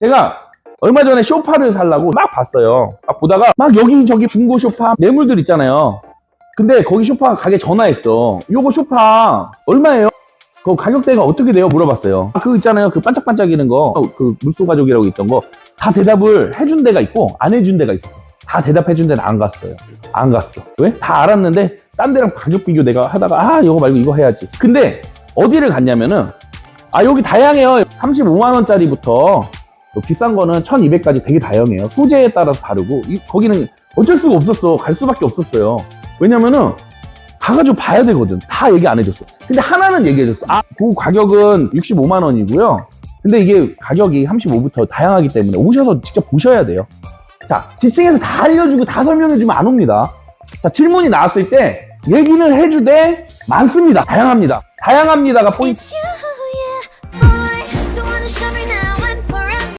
제가 얼마 전에 쇼파를 살라고 막 봤어요. 막 보다가 막 여기저기 중고 쇼파 매물들 있잖아요. 근데 거기 쇼파 가게 전화했어. 요거 쇼파 얼마예요? 그 가격대가 어떻게 돼요? 물어봤어요. 그 있잖아요. 그 반짝반짝이는 거, 그 물소 가족이라고 있던 거 다 대답을 해준 데가 있고 안 해준 데가 있어. 다 대답해준 데는 안 갔어요. 안 갔어. 왜? 다 알았는데 딴 데랑 가격 비교 내가 하다가 아 이거 말고 이거 해야지. 근데 어디를 갔냐면은 아 여기 다양해요. 35만 원짜리부터 또 비싼 거는 1200까지 되게 다양해요. 소재에 따라서 다르고 이- 거기는 어쩔 수가 없었어. 갈 수밖에 없었어요. 왜냐면은 가가지고 봐야 되거든. 다 얘기 안 해줬어. 근데 하나는 얘기해줬어. 아, 그 가격은 65만 원이고요. 근데 이게 가격이 35부터 다양하기 때문에 오셔서 직접 보셔야 돼요. 자, 지층에서 다 알려주고 다 설명해주면 안 옵니다. 자, 질문이 나왔을 때 얘기를 해주되 많습니다. 다양합니다. 다양합니다가 포인트.